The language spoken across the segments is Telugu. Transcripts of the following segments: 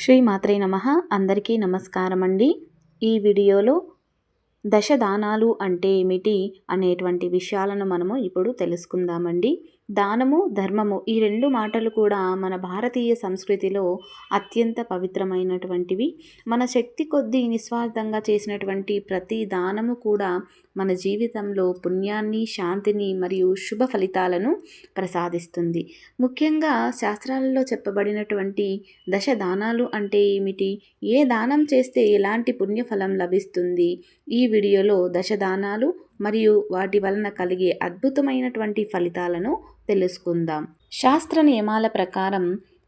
శ్రీ మాత్రే నమ. అందరికీ నమస్కారం అండి ఈ వీడియోలో దశదానాలు అంటే ఏమిటి అనేటువంటి విషయాలను మనము ఇప్పుడు తెలుసుకుందామండి. దానము ధర్మము ఈ రెండు మాటలు కూడా మన భారతీయ సంస్కృతిలో అత్యంత పవిత్రమైనటువంటివి. మన శక్తి కొద్దీ నిస్వార్థంగా చేసినటువంటి ప్రతి దానము కూడా మన జీవితంలో పుణ్యాన్ని శాంతిని మరియు శుభ ఫలితాలను ప్రసాదిస్తుంది. ముఖ్యంగా శాస్త్రాలలో చెప్పబడినటువంటి దశ దానాలు అంటే ఏమిటి? ఏ దానం చేస్తే ఎలాంటి పుణ్యఫలం లభిస్తుంది? ఈ వీడియోలో దశ దానాలు మరియు వాటి వలన కలిగే అద్భుతమైనటువంటి ఫలితాలను తెలుసుకుందాం. శాస్త్ర నియమాల ప్రకారం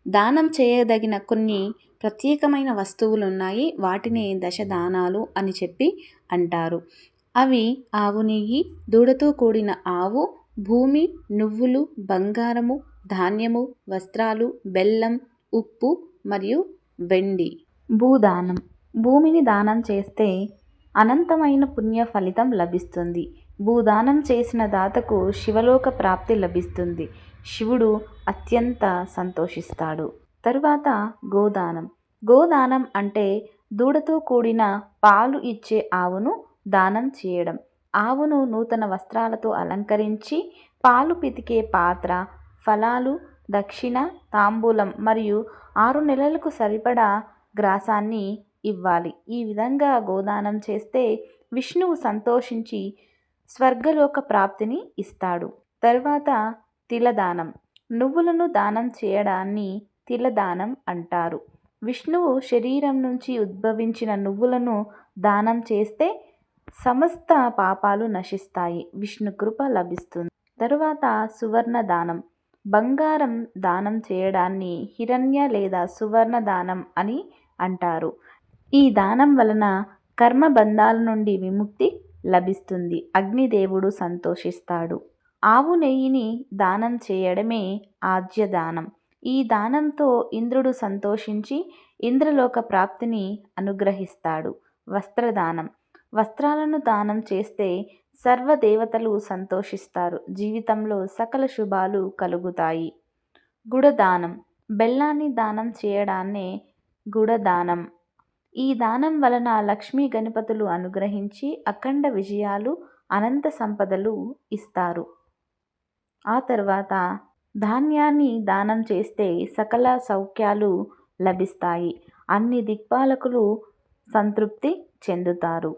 దానం చేయదగిన కొన్ని ప్రత్యేకమైన వస్తువులు ఉన్నాయి వాటిని దశదానాలు అని చెప్పి అంటారు. అవి ఆవు నెయ్యి దూడతో కూడిన ఆవు భూమి నువ్వులు బంగారము ధాన్యము వస్త్రాలు బెల్లం ఉప్పు మరియు వెండి. భూదానం. భూమిని దానం చేస్తే అనంతమైన పుణ్య ఫలితం లభిస్తుంది. భూదానం చేసిన దాతకు శివలోక ప్రాప్తి లభిస్తుంది. శివుడు అత్యంత సంతోషిస్తాడు. తరువాత గోదానం. గోదానం అంటే దూడతో కూడిన పాలు ఇచ్చే ఆవును దానం చేయడం. ఆవును నూతన వస్త్రాలతో అలంకరించి పాలు పితికే పాత్ర ఫలాలు దక్షిణ తాంబూలం మరియు ఆరు నెలలకు సరిపడా గ్రాసాన్ని ఇవ్వాలి. ఈ విధంగా గోదానం చేస్తే విష్ణువు సంతోషించి స్వర్గలోక ప్రాప్తిని ఇస్తాడు. తరువాత తిలదానం. నువ్వులను దానం చేయడాన్ని తిలదానం అంటారు. విష్ణువు శరీరం నుంచి ఉద్భవించిన నువ్వులను దానం చేస్తే సమస్త పాపాలు నశిస్తాయి. విష్ణు కృప లభిస్తుంది. తరువాత సువర్ణ దానం బంగారం దానం చేయడాన్ని హిరణ్య లేదా సువర్ణ దానం అని అంటారు. ఈ దానం వలన కర్మబంధాల నుండి విముక్తి లభిస్తుంది. అగ్నిదేవుడు సంతోషిస్తాడు. ఆవు నెయ్యిని దానం చేయడమే ఆద్య దానం ఈ దానంతో ఇంద్రుడు సంతోషించి ఇంద్రలోక ప్రాప్తిని అనుగ్రహిస్తాడు. వస్త్రదానం. వస్త్రాలను దానం చేస్తే సర్వదేవతలు సంతోషిస్తారు. జీవితంలో సకల శుభాలు కలుగుతాయి. గుడదానం. బెల్లాన్ని దానం చేయడాన్నే గుడదానం. ఈ దానం వలన లక్ష్మీ గణపతులు అనుగ్రహించి అఖండ విజయాలు అనంత సంపదలు ఇస్తారు. ఆ తర్వాత ధాన్యాన్ని దానం చేస్తే సకల సౌఖ్యాలు లభిస్తాయి. అన్ని దిక్పాలకులు సంతృప్తి చెందుతారు.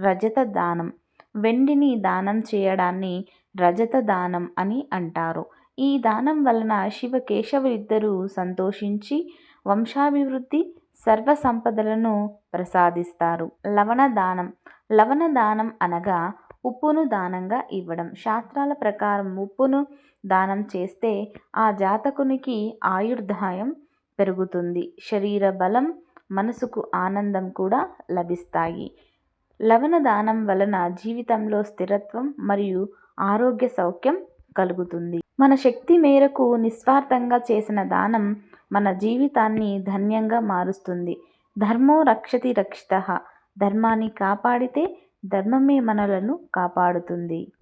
రజత దానం. వెండిని దానం చేయడాన్ని రజత దానం అని అంటారు. ఈ దానం వలన శివకేశవులిద్దరూ ఇద్దరూ సంతోషించి వంశాభివృద్ధి సర్వ సంపదలను ప్రసాదిస్తారు. లవణ దానం. లవణ దానం అనగా ఉప్పును దానంగా ఇవ్వడం. శాస్త్రాల ప్రకారం ఉప్పును దానం చేస్తే ఆ జాతకునికి ఆయుర్దాయం పెరుగుతుంది. శరీర బలం మనసుకు ఆనందం కూడా లభిస్తాయి. లవణ దానం వలన జీవితంలో స్థిరత్వం మరియు ఆరోగ్య సౌఖ్యం కలుగుతుంది. మన శక్తి మేరకు నిస్వార్థంగా చేసిన దానం మన జీవితాన్ని ధన్యంగా మారుస్తుంది. ధర్మో రక్షతి రక్షిత. ధర్మాన్ని కాపాడితే ధర్మమే మనలను కాపాడుతుంది.